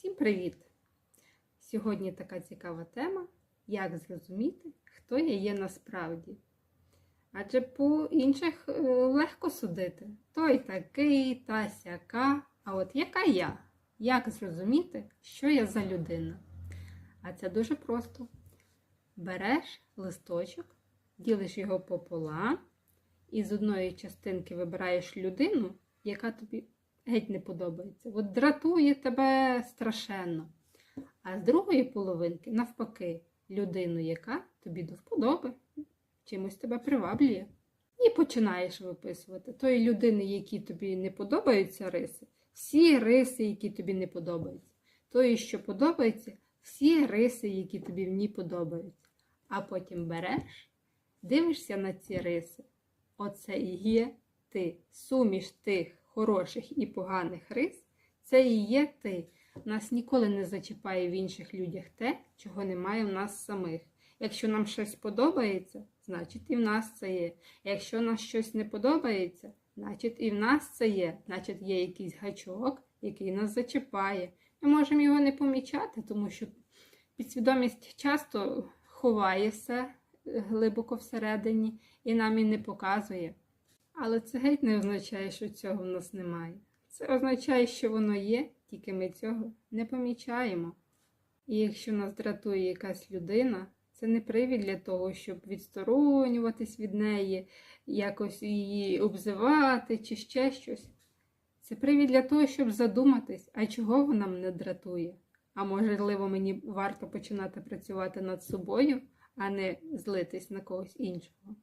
Всім привіт! Сьогодні така цікава тема, як зрозуміти, хто я є насправді. Адже по інших е, легко судити. Той такий, та сяка. А от яка я? Як зрозуміти, що я за людина? А це дуже просто. Береш листочок, ділиш його пополам, і з одної частинки вибираєш людину, яка тобі геть не подобається. От дратує тебе страшенно. А з другої половинки, навпаки, людину, яка тобі до вподоби, чимось тебе приваблює. І починаєш виписувати тої людини, які тобі не подобаються риси, всі риси, які тобі не подобаються. Тої, що подобається, всі риси, які тобі в ній подобаються. А потім береш, дивишся на ці риси. Оце і є ти. Суміш тих хороших і поганих рис, це і є ти. Нас ніколи не зачіпає в інших людях те, чого немає в нас самих. Якщо нам щось подобається, значить і в нас це є. Якщо нам щось не подобається, значить і в нас це є. Значить, є якийсь гачок, який нас зачіпає. Ми можемо його не помічати, тому що підсвідомість часто ховає все глибоко всередині і нам і не показує. Але це геть не означає, що цього в нас немає. Це означає, що воно є, тільки ми цього не помічаємо. І якщо нас дратує якась людина, це не привід для того, щоб відсторонюватись від неї, якось її обзивати чи ще щось. Це привід для того, щоб задуматись, а чого вона мене дратує. А можливо, мені варто починати працювати над собою, а не злитись на когось іншого.